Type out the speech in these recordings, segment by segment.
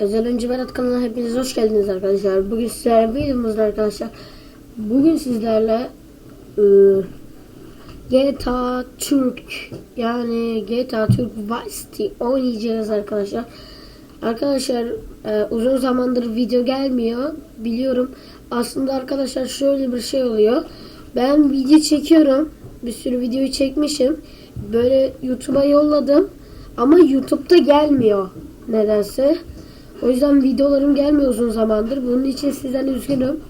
Özel Önce Berat kanalına hepiniz hoş geldiniz arkadaşlar. Bugün sizlerle videomuzda arkadaşlar. Bugün sizlerle ıı, GTA Türk yani GTA Türk Vice oynayacağız arkadaşlar. Arkadaşlar e, uzun zamandır video gelmiyor biliyorum. Aslında arkadaşlar şöyle bir şey oluyor. Ben video çekiyorum. Bir sürü videoyu çekmişim. Böyle YouTube'a yolladım. Ama YouTube'da gelmiyor nedense. O yüzden videolarım gelmiyor uzun zamandır. Bunun için sizden üzgünüm.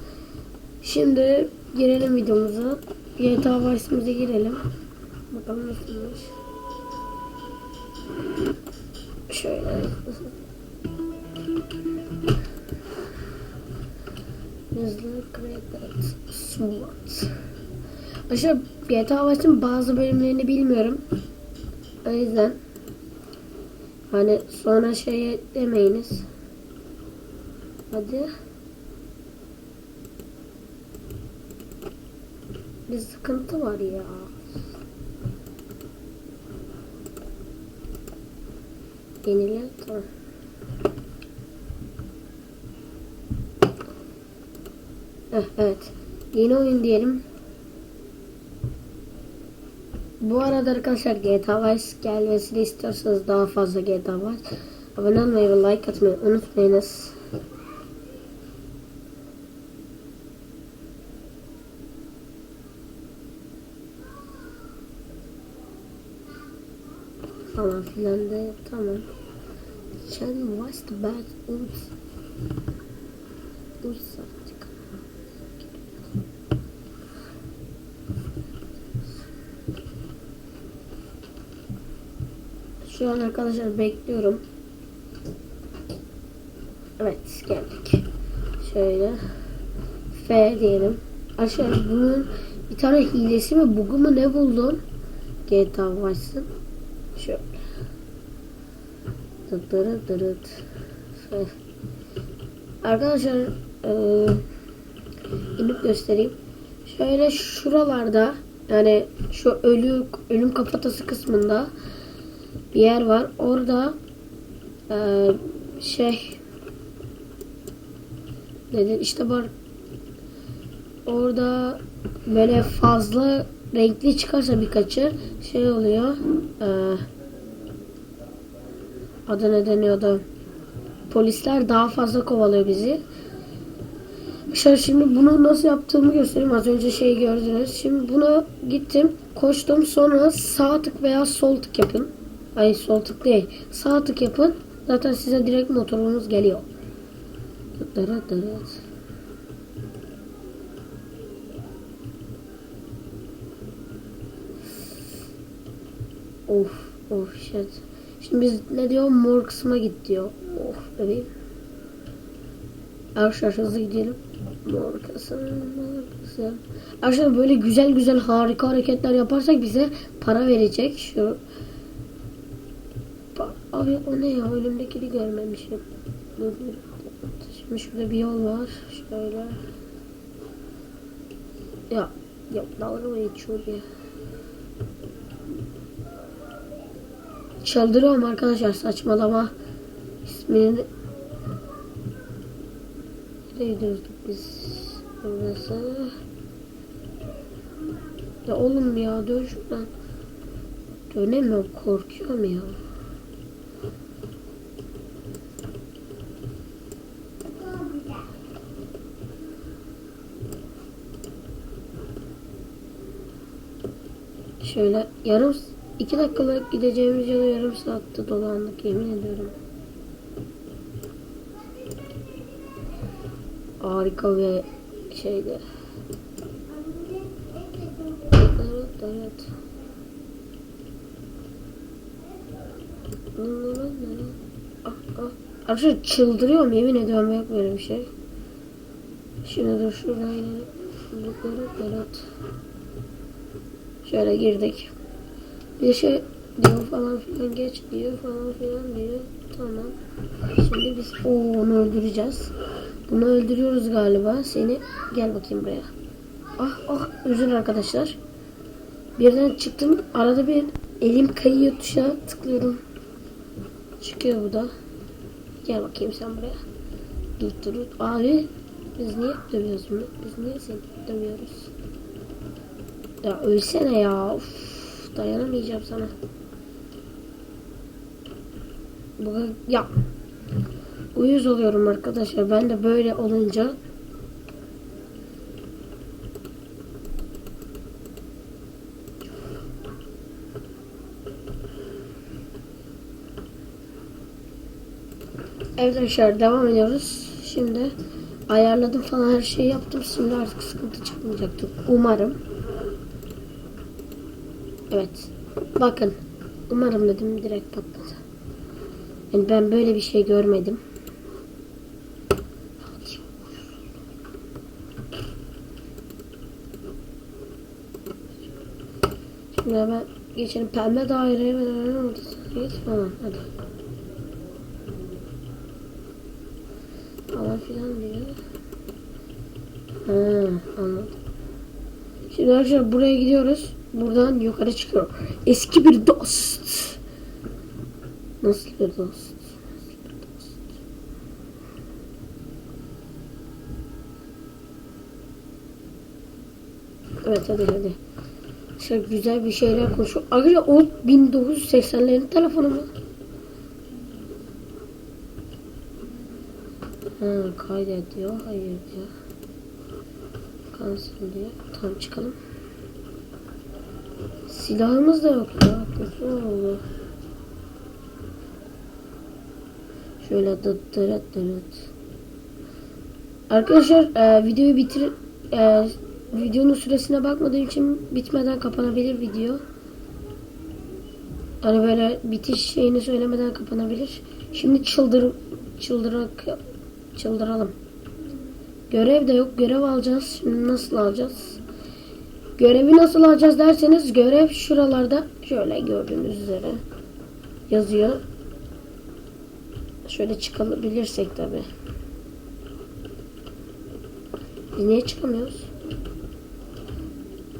Şimdi girelim videomuza. GTA Vice'imize girelim. Bakalım nasılmış. Şöyle. Hızlı Credit SWAT. Aşağı GTA Vice'in bazı bölümlerini bilmiyorum. O yüzden hani sonra şey demeyiniz. Hadi. Bir sıkıntı var ya. Yenile tamam. Eh, evet. Yeni oyun diyelim. Bu arada arkadaşlar GTA Vice gelmesini istiyorsanız daha fazla GTA Vice abone olmayı ve like atmayı unutmayınız. Falan filan da tamam. Sen the bad oops. Oops. Şu an arkadaşlar bekliyorum. Evet geldik. Şöyle. F diyelim. Aşağı bunun bir tane hilesi mi bugu mu ne buldum? GTA Vice'ın. Şöyle. Dıdırı dırıt. F. Arkadaşlar eee inip göstereyim. Şöyle şuralarda yani şu ölü ölüm kafatası kısmında bir yer var. Orada eee, şey dedi işte var orada böyle fazla renkli çıkarsa birkaçı şey oluyor eee adı ne deniyordu polisler daha fazla kovalıyor bizi Şöyle şimdi bunu nasıl yaptığımı göstereyim. Az önce şey gördünüz. Şimdi buna gittim, koştum. Sonra sağ tık veya sol tık yapın. Ay sol tık değil. Sağ tık yapın. Zaten size direkt motorunuz geliyor. Dırıt dırıt. Of of shit. Şimdi biz ne diyor? Mor kısma git diyor. Of bebeğim. Arkadaşlar hızlı gidelim. Mor kısım, mor kısım. Arkadaşlar böyle güzel güzel harika hareketler yaparsak bize para verecek. Şu Abi o ne ya? Önümdekini görmemişim. Şimdi şurada bir yol var. Şöyle. Ya yok dalga mı geçiyor ya? Çıldırıyorum arkadaşlar saçmalama. İsmini Nereye gidiyoruz biz? Burası. Ya oğlum ya dön şuradan. Dönemiyorum korkuyorum ya. Şöyle yarım iki dakikalık gideceğimiz yolu yarım saatte dolandık yemin ediyorum. Harika ve şeydi. Evet, evet. Ah, ah. Arkadaşlar çıldırıyorum yemin ediyorum yok böyle bir şey. Şimdi dur şuraya evet. Şöyle girdik. Şey diyor falan filan geç diyor falan filan diyor. Tamam. Şimdi biz o onu öldüreceğiz. Bunu öldürüyoruz galiba. Seni gel bakayım buraya. Ah ah özür arkadaşlar. Birden çıktım. Arada bir elim kayıyor tuşa tıklıyorum. Çıkıyor bu da. Gel bakayım sen buraya. Dur dur dur. Abi biz niye dövüyoruz bunu? Biz niye seni dövüyoruz? Ya ölsene ya. Uf, dayanamayacağım sana. Bu ya uyuz oluyorum arkadaşlar. Ben de böyle olunca Evet arkadaşlar devam ediyoruz. Şimdi ayarladım falan her şeyi yaptım. Şimdi artık sıkıntı çıkmayacaktır. Umarım. Evet. Bakın. Umarım dedim direkt patladı. Yani ben böyle bir şey görmedim. Şimdi hemen geçelim pembe daireye ve git falan hadi. Falan filan diyor. Ha, anladım. Şimdi arkadaşlar buraya gidiyoruz. Buradan yukarı çıkıyor. Eski bir dost. Nasıl bir dost? Evet hadi hadi. Şöyle güzel bir şeyler konuşuyor. Arkadaşlar o 1980'lerin telefonu mu? Ha, kaydet diyor. Hayır diyor. Cancel diyor. Tamam çıkalım. Silahımız da yok ya. Kötü oldu. Şöyle dıt dırıt dırıt. Arkadaşlar e, videoyu bitir e, videonun süresine bakmadığım için bitmeden kapanabilir video. Hani böyle bitiş şeyini söylemeden kapanabilir. Şimdi çıldır çıldırak çıldıralım. Görev de yok. Görev alacağız. Şimdi nasıl alacağız? Görevi nasıl alacağız derseniz görev şuralarda şöyle gördüğünüz üzere yazıyor. Şöyle çıkabilirsek tabi. Biz niye çıkamıyoruz?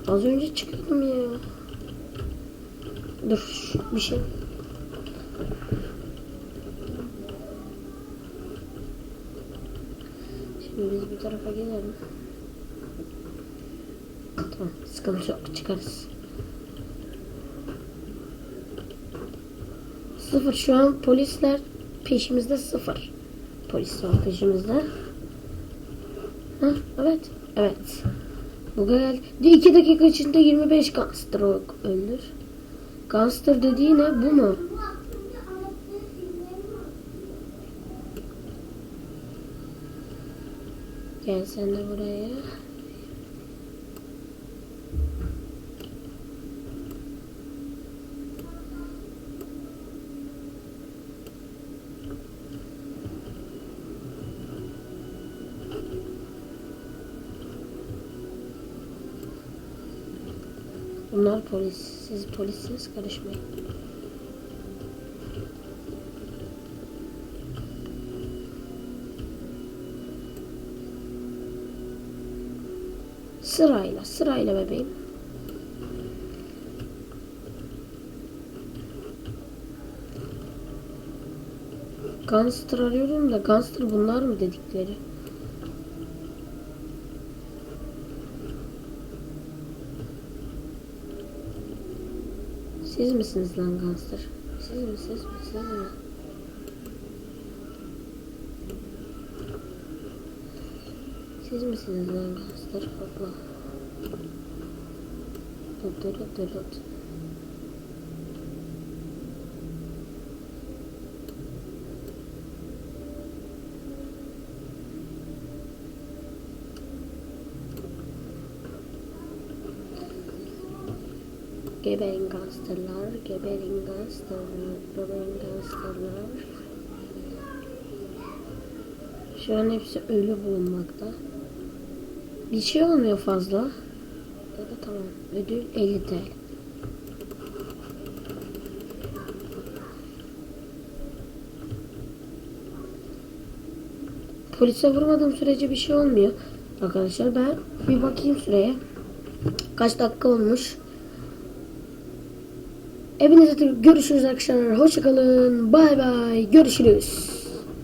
Az önce çıkıyordum ya. Dur bir şey. Şimdi biz bu tarafa gelelim. Tamam sıkıntı yok çıkarız. Sıfır şu an polisler peşimizde sıfır. Polis var peşimizde. Ha, evet. Evet. Bu gel. 2 dakika içinde 25 gangster öldür. Gangster dediği ne? Bu mu? Gel sen de buraya. Bunlar polis. Siz polissiniz karışmayın. Sırayla, sırayla bebeğim. Gangster arıyorum da Gangster bunlar mı dedikleri? Siz misiniz lan Gangster? Siz mi, siz mi, siz mi? Siz misiniz lan Gangster? Allah. Dur, dur, dur, dur. Geberin gangsterlar, geberin gangsterlar, geberin gangsterlar. Şu an hepsi ölü bulunmakta. Bir şey olmuyor fazla. Ya tamam. Ödül 50 TL. Polise vurmadığım sürece bir şey olmuyor. Arkadaşlar ben bir bakayım süreye. Kaç dakika olmuş? Hepinize görüşürüz arkadaşlar. Hoşçakalın. Bay bay. Görüşürüz.